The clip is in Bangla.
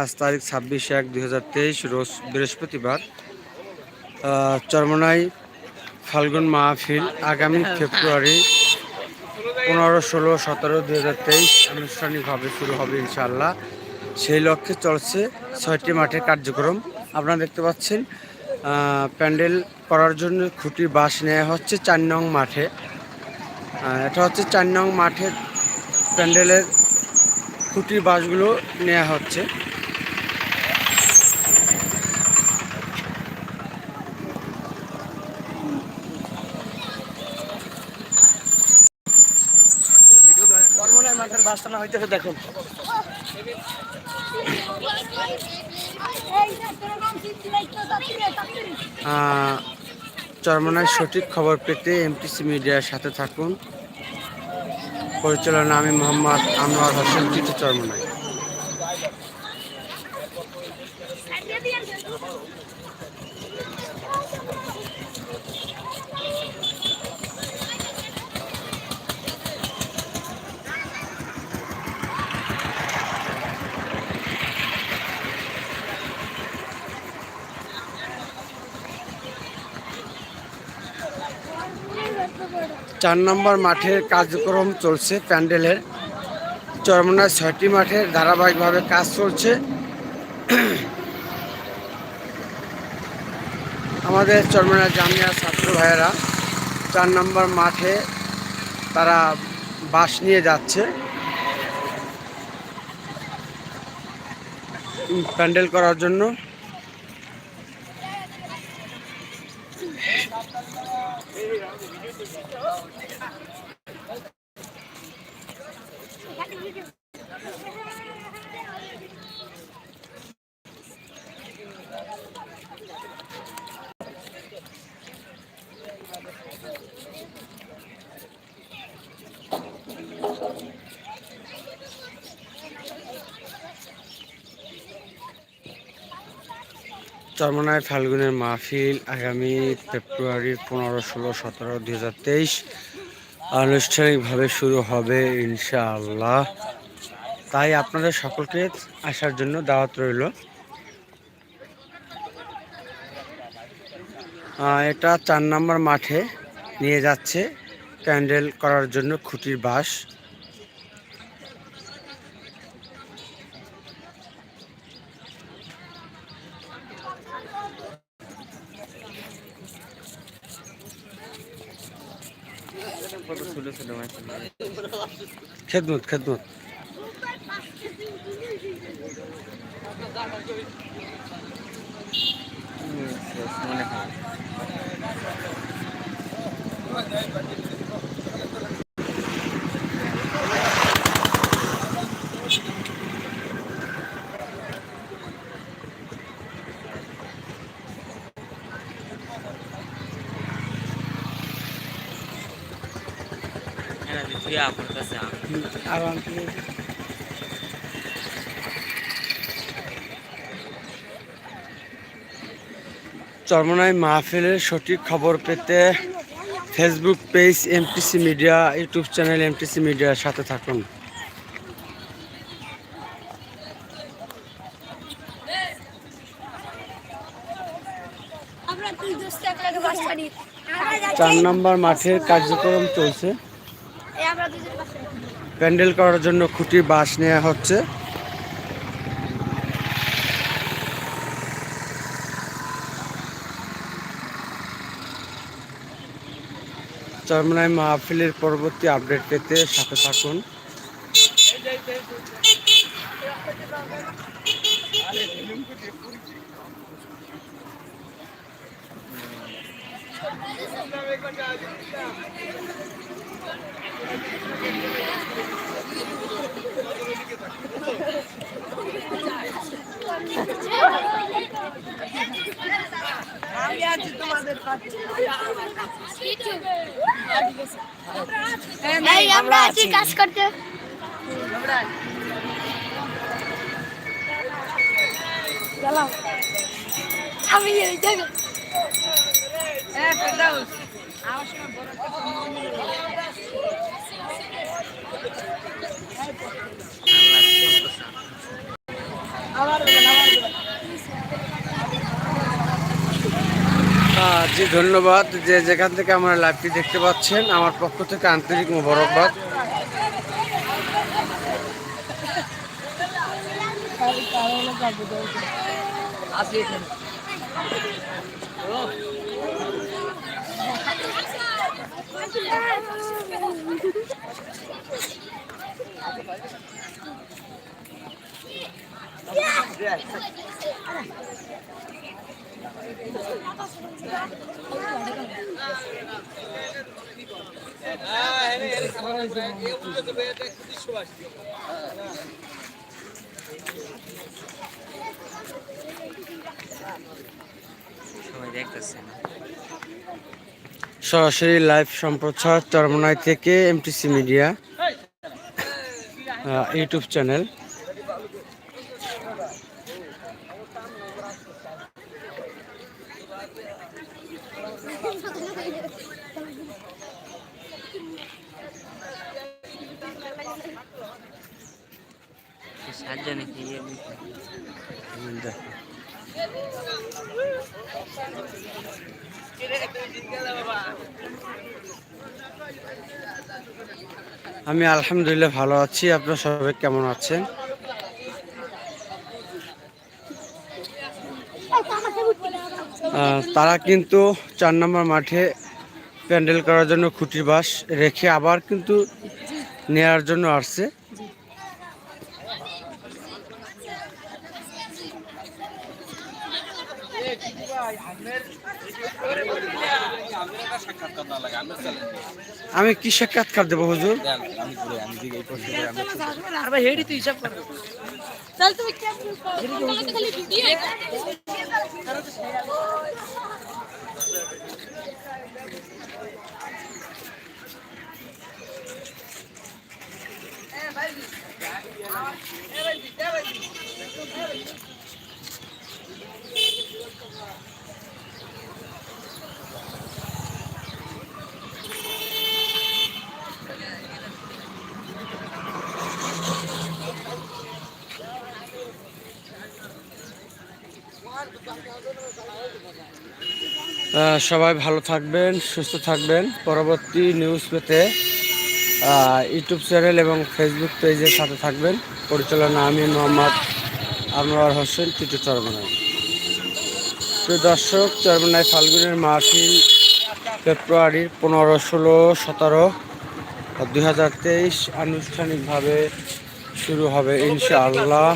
আজ তারিখ ছাব্বিশ এক দুই হাজার তেইশ, রোজ বৃহস্পতিবার। চরমনাই ফাল্গুন মাহফিল আগামী ফেব্রুয়ারি পনেরো, ষোলো, সতেরো দুই হাজার তেইশ আনুষ্ঠানিকভাবে শুরু হবে ইনশাআল্লাহ। সেই লক্ষ্যে চলছে ছয়টি মাঠের কার্যক্রম। আপনারা দেখতে পাচ্ছেন প্যান্ডেল করার জন্য খুঁটি বাস নেওয়া হচ্ছে চার নং মাঠে। এটা হচ্ছে চার নং মাঠের প্যান্ডেলের খুঁটির বাসগুলো নেওয়া হচ্ছে। কর্মনায় মাঠের বাসটানা হইতেছে দেখুন। চরমনার সঠিক খবর পেতে এমটিসি মিডিয়ার সাথে থাকুন। পরিচালনা আমি মোহাম্মদ আনোয়ার হোসেন চিঠি চরমনাই চার নম্বর মাঠের কার্যক্রম চলছে প্যান্ডেলের। চরমনার ছয়টি মাঠের ধারাবাহিকভাবে কাজ চলছে। আমাদের চরমনার জামিয়া ছাত্র ভাইয়েরা চার নম্বর মাঠে তারা বাস নিয়ে যাচ্ছে। প্যান্ডেল করার জন্য। ね。চরমনায় ফাল্গুনের মাহফিল আগামী ফেব্রুয়ারির পনেরো, ষোলো, সতেরো, দুই হাজার তেইশ আনুষ্ঠানিকভাবে শুরু হবে ইনশাআল্লাহ। তাই আপনাদের সকলকে আসার জন্য দাওয়াত রইল। এটা চার নম্বর মাঠে নিয়ে যাচ্ছে। প্যান্ডেল করার জন্য খুঁটির বাস খেদমত খেদমত। আর চরমনাই মাহফিলের সঠিক খবর পেতে Facebook page MTC media YouTube channel MTC মিডিয়ার সাথে থাকুন। চার নম্বর মাঠের কার্যক্রম চলছে এই আমরা দুজন বাস ছাড়ি প্যান্ডেল করার জন্য খুঁটি বাস নেওয়া হচ্ছে। চরমনাই মাহফিলের পরবর্তী আপডেট পেতে সাথে থাকুন। আমি আছি তোমাদের পাশে এই আমরা আছি কাজ করতে। আমি এই আমার সময় বড় জি ধন্যবাদ যে যেখান থেকে আমার লাইভটি দেখতে পাচ্ছেন আমার পক্ষ থেকে আন্তরিক মোবারকবাদ। সরাসরি লাইভ সম্প্রচার চরমনাই থেকে এমটিসি মিডিয়া ইউটিউব চ্যানেল আমি আলহামদুলিল্লাহ ভালো আছি। আপনার সবাই কেমন আছেন? তারা কিন্তু চার নম্বর মাঠে প্যান্ডেল করার জন্য খুঁটির বাস রেখে আবার কিন্তু নেয়ার জন্য আসছে। আমি কি সাক্ষাৎকার দেবো হুজুর? চল সবাই ভালো থাকবেন সুস্থ থাকবেন। পরবর্তী নিউজ পেতে ইউটিউব চ্যানেল এবং ফেসবুক পেজের সাথে থাকবেন। পরিচালনা আমি মোহাম্মদ আনোয়ার হোসেন টিটু চরমনাই। প্রিয় দর্শক, চরমনাই ফাল্গুনের মাহফিল ফেব্রুয়ারির পনেরো, ষোলো, সতেরো দুই হাজার তেইশ আনুষ্ঠানিকভাবে শুরু হবে ইনশাআল্লাহ।